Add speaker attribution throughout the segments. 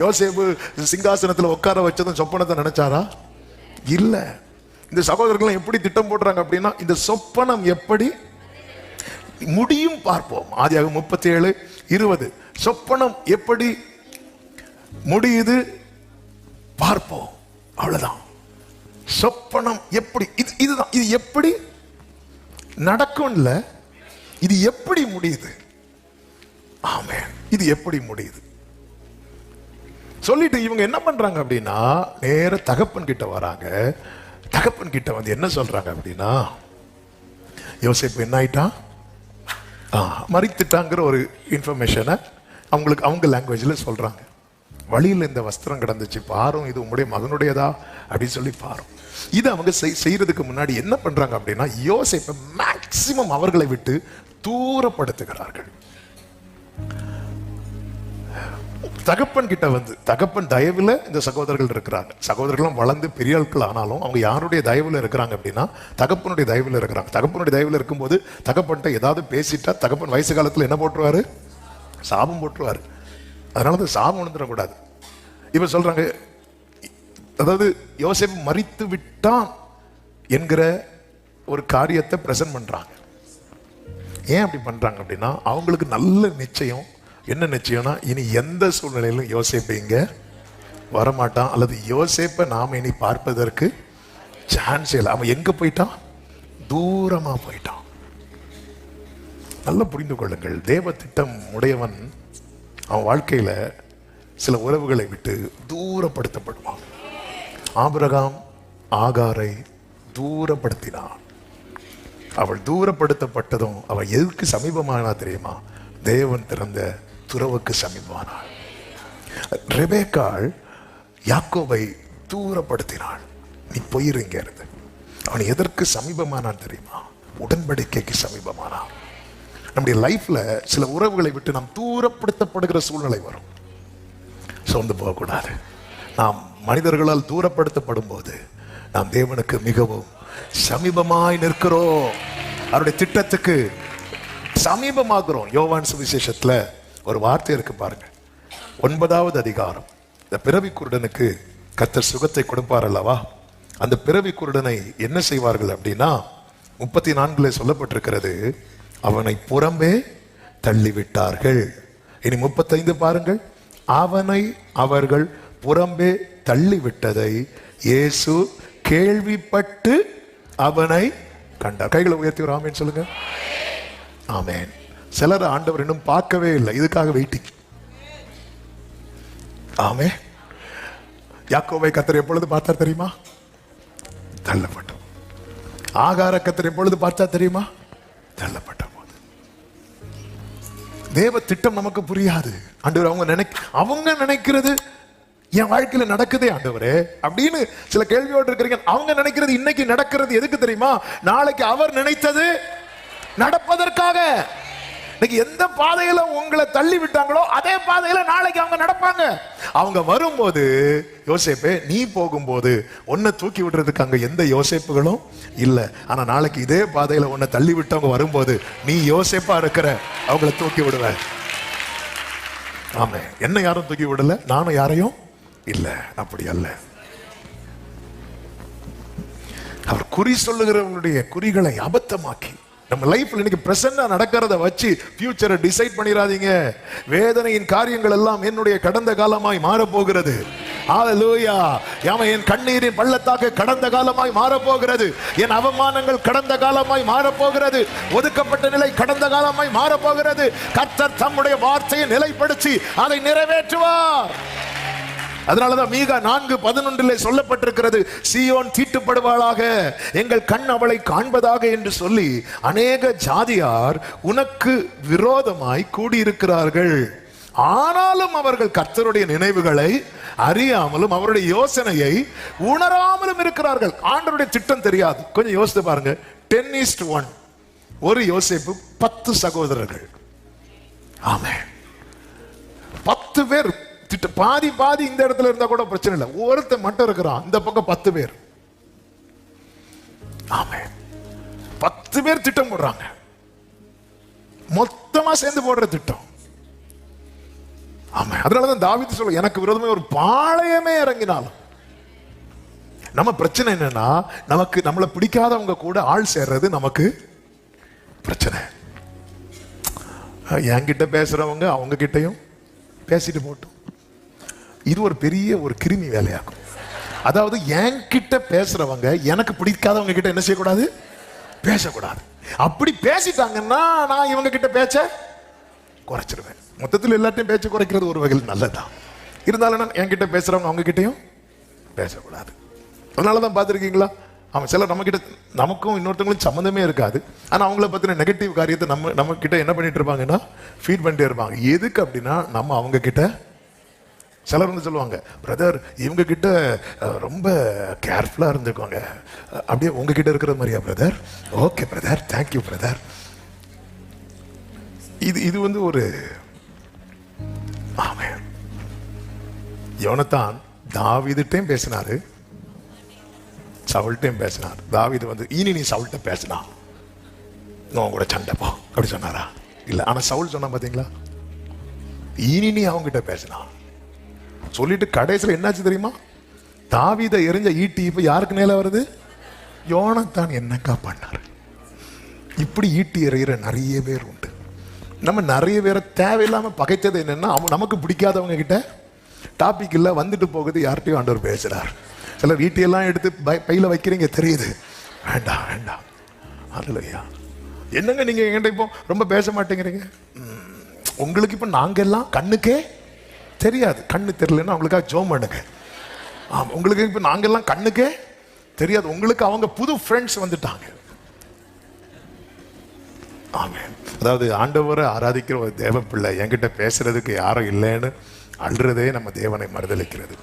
Speaker 1: யோசேப்பு சிங்காசனத்துல உட்கார வச்சதும் சொப்பனத்தை நினைச்சாரா? இல்ல. இந்த சகோதரர்கள் எப்படி திட்டம் போடுறாங்க அப்படின்னா இந்த சொப்பனம் எப்படி? முடியும் பார்ப்போம். ஆதியாக முப்பத்தி ஏழு இருபது. சொப்பனம் எப்படி முடியுது? பார்ப்போம். அவ்வளவுதான். சொப்பனம் எப்படி? இது இதுதான். இது எப்படி? நடக்கும்ல. இது எப்படி முடியுது? ஆமே இது எப்படி முடியுது? சொல்லிட்டு இவங்க என்ன பண்றாங்க அப்படின்னா நேர தகப்பன் கிட்ட வராங்க. தகப்பன் கிட்ட வந்து என்ன சொல்றாங்க அப்படின்னா யோசிப்பு என்ன ஆயிட்டான் ஆ, மறித்துட்டாங்கிற ஒரு இன்ஃபர்மேஷனை அவங்களுக்கு அவங்க லாங்குவேஜில் சொல்கிறாங்க வழியில் இந்த வஸ்திரம் கிடந்துச்சு பாரும் இது உங்களுடைய மகனுடையதா? அப்படின்னு சொல்லி பாரும். இது அவங்க செய்- செய்யறதுக்கு முன்னாடி என்ன பண்ணுறாங்க அப்படின்னா யோசிப்பை மேக்சிமம் அவர்களை விட்டு தூரப்படுத்துகிறார்கள். தகப்பன் கிட்ட வந்து தகப்பன் தயவில் இந்த சகோதரர்கள் இருக்கிறாங்க. சகோதரர்களும் வளர்ந்து பெரிய ஆட்கள் ஆனாலும் அவங்க யாருடைய தயவில் இருக்கிறாங்க அப்படின்னா தகப்பனுடைய தயவில் இருக்கிறாங்க. தகப்பனுடைய தயவில் இருக்கும்போது தகப்பன்ட்ட ஏதாவது பேசிட்டா தகப்பன் வயசு காலத்தில் என்ன போட்டுருவாரு? சாபம் போட்டுருவாரு. அதனால தான் சாபம் உணர்ந்துடக்கூடாது. இப்போ சொல்கிறாங்க அதாவது யோசிப்பு மறித்து விட்டான் என்கிற ஒரு காரியத்தை பிரசன்ட் பண்ணுறாங்க ஏன் அப்படி பண்ணுறாங்க அப்படின்னா அவங்களுக்கு நல்ல நிச்சயம் என்ன நிச்சயம்னா இனி எந்த சூழ்நிலையிலும் யோசேப்பு இங்க வரமாட்டான். அல்லது யோசேப்பை நாம் இனி பார்ப்பதற்கு சான்ஸ் இல்லை. அவன் எங்க போயிட்டான்? தூரமா போயிட்டான். நல்லா புரிந்து கொள்ளுங்கள். தேவ திட்டம் உடையவன் அவன் வாழ்க்கையில சில உறவுகளை விட்டு தூரப்படுத்தப்படுவான். ஆபிரகாம் ஆகாரை தூரப்படுத்தினான். அவள் தூரப்படுத்தப்பட்டதும் அவள் எதுக்கு சமீபமானா தெரியுமா? தேவன் திறந்த துறவுக்கு சமீபமானாள். ரெபேக்காள் யாக்கோவை தூரப்படுத்தினாள். நீ போயிருங்க இருந்து அவன் எதற்கு சமீபமானான் தெரியுமா? உடன்படிக்கைக்கு சமீபமானான். நம்முடைய லைஃப்ல சில உறவுகளை விட்டு நாம் தூரப்படுத்தப்படுகிற சூழ்நிலை வரும். சோர்ந்து போகக்கூடாது. நாம் மனிதர்களால் தூரப்படுத்தப்படும் போது நாம் தேவனுக்கு மிகவும் சமீபமாய் நிற்கிறோம். அவருடைய திட்டத்துக்கு சமீபமாகிறோம். யோவான் சுவிசேஷத்தில் ஒரு வார்த்தை இருக்கு பாருங்க. ஒன்பதாவது அதிகாரம். இந்த பிறவி குருடனுக்கு கத்தர் சுகத்தை கொடுப்பார் அல்லவா? அந்த பிறவி குருடனை என்ன செய்வார்கள் அப்படின்னா முப்பத்தி நான்குல சொல்லப்பட்டிருக்கிறது அவனை புறம்பே தள்ளிவிட்டார்கள். இனி முப்பத்தைந்து பாருங்கள். அவனை அவர்கள் புறம்பே தள்ளிவிட்டதை இயேசு கேள்விப்பட்டு அவனை கண்டார். கைகளை உயர்த்தி ஒரு ஆமேன் சொல்லுங்க. ஆமேன். சிலர் ஆண்டவர் இன்னும் பார்க்கவே இல்லை. இதுக்காக வெயிட்டிங் ஆமே. யாக்கோவை கத்தர் எப்பொழுது பார்த்தார் தெரியுமா? தள்ளப்பட்டோம் ஆகார கத்தர் எப்பொழுது பார்த்தா தெரியுமா? தள்ளப்பட்ட போது தேவ திட்டம் நமக்கு புரியாது. ஆண்டவர் அவங்க நினை அவங்க நினைக்கிறது என் வாழ்க்கையில நடக்குதே ஆண்டவரே. அப்படின்னு சில கேள்வியோடு இருக்கிறீங்க. அவங்க நினைக்கிறது இன்னைக்கு நடக்கிறது எதுக்கு தெரியுமா? நாளைக்கு அவர் நினைத்தது நடப்பதற்காக. இன்னைக்கு எந்த பாதையில உங்களை தள்ளி விட்டாங்களோ அதே பாதையில நாளைக்கு அவங்க நடப்பாங்க. அவங்க வரும்போது யோசிப்பே நீ போகும்போது உன்னை தூக்கி விடுறதுக்கு அங்க எந்த யோசிப்புகளும் இல்ல. ஆனா நாளைக்கு இதே பாதையில உன்னை தள்ளி விட்டவங்க வரும்போது நீ யோசிப்பா இருக்கிற அவங்கள தூக்கி விடுவ. ஆமா. என்ன யாரும் தூக்கி விடல நானும் யாரையும் இல்ல. அப்படி அல்ல. அவர் குறி சொல்லுகிறவங்களுடைய குறிகளை அபத்தமாக்கி நம்ம லைஃப்ல இன்னைக்கு பிரசன்னா நடக்கிறத வச்சு ஃபியூச்சரை டிசைட் பண்ணிடாதீங்க வேதனையின் காரியங்கள் எல்லாம் என்னுடைய கடந்த காலமாய் மாறப்போகிறது. ஹalleluya யாம என் கண்ணீரின் பள்ளத்தாக்கு கடந்த காலமாய் மாறப்போகிறது. என் அவமானங்கள் கடந்த காலமாய் மாறப்போகிறது. ஒதுக்கப்பட்ட நிலை கடந்த காலமாய் மாறப்போகிறது. கர்த்தர் தம்முடைய வார்த்தையை நிலைப்படுத்தி அதை நிறைவேற்றுவார். அதனாலதான் மீகா நான்கு பதினொன்றிலே சொல்லப்பட்டிருக்கிறது சியோன் தீட்டுப்படுவாளாக எங்கள் கண் அவளை காண்பதாக என்று சொல்லி அநேக ஜாதியார் உனக்கு விரோதமாய் கூடியிருக்கிறார்கள். ஆனாலும் அவர்கள் கர்த்தருடைய நினைவுகளை அறியாமலும் அவருடைய யோசனையை உணராமலும் இருக்கிறார்கள். ஆண்டவருடைய திட்டம் தெரியாது. கொஞ்சம் யோசித்து பாருங்க. டென் ஈஸ்ட் ஒன் ஒரு யோசிப்பு பத்து சகோதரர்கள். ஆமே பத்து பேர் திட்ட பாதி பாதி இந்த இடத்துல இருந்தா கூட பிரச்சனை இல்லை. ஒருத்தன் மட்டும் இருக்கிறான். இந்த பக்கம் பத்து பேர். ஆமே பத்து பேர் திட்டம் போடுறாங்க. மொத்தமா சேர்ந்து போடுற திட்டம். ஆமா அதனாலதான் தாவித்து சொல்ல எனக்கு விரோதமே ஒரு பாளையமே இறங்கினாலும் நம்ம பிரச்சனை என்னன்னா நமக்கு நம்மளை பிடிக்காதவங்க கூட ஆள் சேர்றது நமக்கு பிரச்சனை. என்கிட்ட பேசுறவங்க அவங்க கிட்டயும் பேசிட்டு போட்டோம். இது ஒரு பெரிய ஒரு கிருமி வேலையாகும் அதாவது என்கிட்ட பேசுறவங்க எனக்கு பிடிக்காதவங்க கிட்ட என்ன செய்யக்கூடாது? பேசக்கூடாது. அப்படி பேசிட்டாங்கன்னா நான் இவங்க கிட்ட பேச்ச குறைச்சிருவேன். மொத்தத்தில் எல்லாத்தையும் பேச்ச குறைக்கிறது ஒரு வகையில் நல்லதுதான் இருந்தாலும் நான் என்கிட்ட பேசுறவங்க அவங்க கிட்டையும் பேசக்கூடாது. அதனால தான் பார்த்துருக்கீங்களா? அவன் சில நம்ம கிட்ட நமக்கும் இன்னொருத்தவங்களும் சம்மந்தமே இருக்காது. ஆனால் அவங்கள பற்றின நெகட்டிவ் காரியத்தை நம்ம நம்ம கிட்ட என்ன பண்ணிட்டு இருப்பாங்கன்னா ஃபீட் பண்ணிட்டே இருப்பாங்க. எதுக்கு அப்படின்னா நம்ம அவங்க கிட்ட சிலர் வந்து சொல்லுவாங்க பிரதர் இவங்க கிட்ட ரொம்ப கேர்ஃபுல்லாக இருந்துக்கோங்க. அப்படியே உங்ககிட்ட இருக்கிற மாதிரியா brother okay brother thank you brother இது இது வந்து ஒரு ஆமே யோனத்தான் தாவிதுட்டையும் பேசினாரு. சவுல்ட்டையும் பேசினார். தாவீது வந்து இனி நீ சவுல்ட்ட பேசினா நான் கூட சண்டைப்போ அப்படி சொன்னாரா? இல்லை ஆனால் சவுல் சொன்னா பார்த்தீங்களா இனி நீ அவங்ககிட்ட பேசினா சொல்லிட்டு கடைசியில் என்னாச்சு தெரியுமா? தாவீதை எரிஞ்ச ஈட்டி இப்போ யாருக்கு மேலே வருது? யோனத்தான் என்னக்கா பண்ணார்? இப்படி ஈட்டி எறிகிற நிறைய பேர் உண்டு. நம்ம நிறைய பேரை தேவையில்லாமல் பகைத்தது என்னென்னா நமக்கு பிடிக்காதவங்க கிட்ட டாபிக் இல்லை வந்துட்டு போகுது யார்கிட்டயும் ஆண்டவர் பேசுகிறார் சில வீட்டையெல்லாம் எடுத்து பை- பையில் வைக்கிறீங்க தெரியுது. வேண்டாம் வேண்டாம் அதுலையா என்னங்க நீங்கள் என்கிட்ட இப்போ ரொம்ப பேச மாட்டேங்கிறீங்க? உங்களுக்கு இப்போ நாங்கள் எல்லாம் கண்ணுக்கே தெரியாது. கண்ணு தெரியலன்னா அவங்களுக்காக ஜோம் பண்ணுங்க. ஆமாம் உங்களுக்கு இப்போ நாங்கள்லாம் கண்ணுக்கே தெரியாது. உங்களுக்கு அவங்க புது ஃப்ரெண்ட்ஸ் வந்துட்டாங்க. ஆமென். அதாவது ஆண்டவரை ஆராதிக்கிற ஒரு தேவ பிள்ளை என்கிட்ட பேசுறதுக்கு யாரும் இல்லைன்னு அழுறதே நம்ம தேவனை மறுதளிக்கிறது.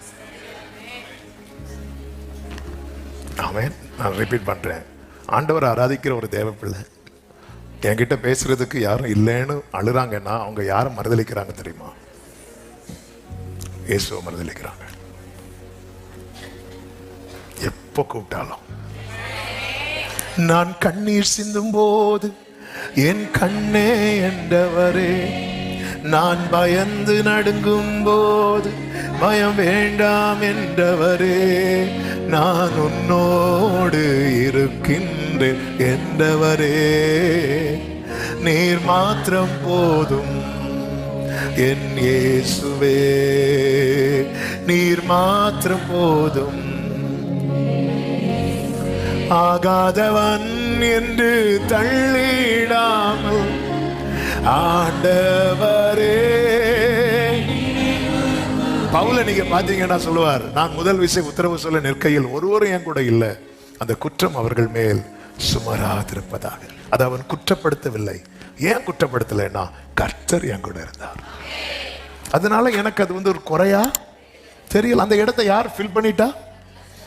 Speaker 1: ஆமேன். நான் ரிப்பீட் பண்றேன். ஆண்டவரை ஆராதிக்கிற ஒரு தேவ பிள்ளை என்கிட்ட பேசுறதுக்கு யாரும் இல்லைன்னு அழுறாங்கன்னா அவங்க யாரை மறுதளிக்கிறாங்க தெரியுமா? இயேசுவை மறுதளிக்கிறாங்க எப்போ கூப்பிட்டாலும். நான் கண்ணீர் சிந்தும் போது என் கண்ணே என்றவரே நான் பயந்து நடுங்கும் போது பயம் வேண்டாம் என்றவரே நான் உன்னோடு இருக்கின்றேன் என்றவரே. நீர் மாத்திரம் போதும். என் இயேசுவே நீர் மாத்திரம் போதும். ஆகாதவன் என்று தள்ளிடாமல் ஆண்டவரே. பவுல நீங்க பாத்தீங்கன்னா சொல்லுவார் நான் முதல் விசை உத்தரவு சொல்ல நிற்கையில் ஒருவரும் என் கூட இல்லை. அந்த குற்றம் அவர்கள் மேல் சுமராதிருப்பதாக. அது அவன் குற்றப்படுத்தவில்லை. ஏன் குற்றப்படுத்தலைன்னா கர்த்தர் என் கூட இருந்தார். அதனால எனக்கு அது வந்து ஒரு குறையா? தெரியல. அந்த இடத்த யார் ஃபில் பண்ணிட்டா?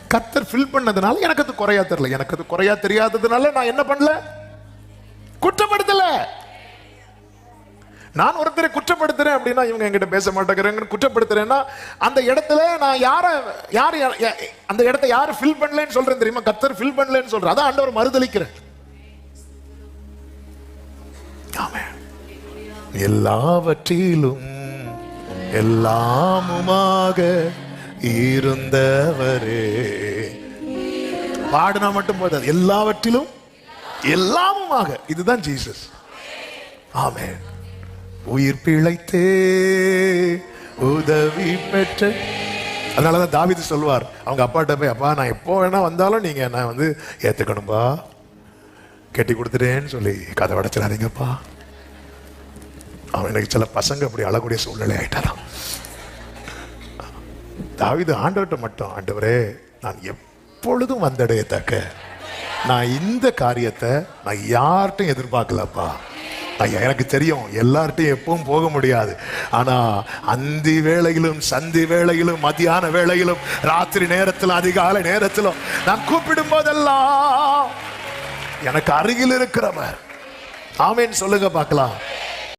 Speaker 1: கர்த்தர் ஃபில் பண்ணதுனால எனக்கு அது குறையா தெரியல. எனக்கு அது குறையா தெரியாததுனால நான் என்ன பண்ணல? குற்றப்படுத்தல. நான் ஒருத்தரை குற்றப்படுத்துறேன் அப்படின்னா இவங்க என்கிட்ட பேச மாட்டேங்கிறேங்கன்னு குற்றப்படுத்துறேன்னா அந்த இடத்துல நான் யார யார் அந்த இடத்தை யார் ஃபில் பண்ணலன்னு சொல்றேன் தெரியுமா? கத்தர் ஃபில் பண்ணலன்னு சொல்றேன் அதான் ஆண்டவர் மறுதளிக்கிறேன் ஆமென். எல்லாவற்றிலும் எல்லாமுமாக இருந்தவரே. பாடினா மட்டும் போதாது. எல்லாவற்றிலும் எல்லாமுமாக. இதுதான் ஜீசஸ். ஆமே உயிர் பிழைத்தே உதவி பெற்ற. அதனாலதான் தாவீது சொல்வார். அவங்க அப்பாட்ட போய் அப்பா நான் எப்போ வேணா வந்தாலும் நீங்க என்ன வந்து ஏத்துக்கணும்பா. கட்டி கொடுத்துட்டேன்னு சொல்லி கதை உடைச்சிடாதீங்கப்பா அவன் எனக்கு சில பசங்க அப்படி அழக்கூடிய சூழ்நிலை ஆயிட்டாரான் தாவிது ஆண்டவர்கிட்ட மட்டும் ஆண்டவரே நான் எப்பொழுதும் வந்தடையத்தக்க நான் இந்த காரியத்தை நான் யார்கிட்டும் எதிர்பார்க்கலப்பா. நான் எனக்கு தெரியும் எல்லார்ட்டையும் எப்பவும் போக முடியாது. ஆனா அந்தி வேளையிலும் சந்தி வேளையிலும் மத்தியான வேளையிலும் ராத்திரி நேரத்திலும் அதிகாலை நேரத்திலும் நான் கூப்பிடும் போதெல்லாம் எனக்கு அருகில் இருக்கிறவர். ஆமேன்னு சொல்லுங்க பார்க்கலாம்.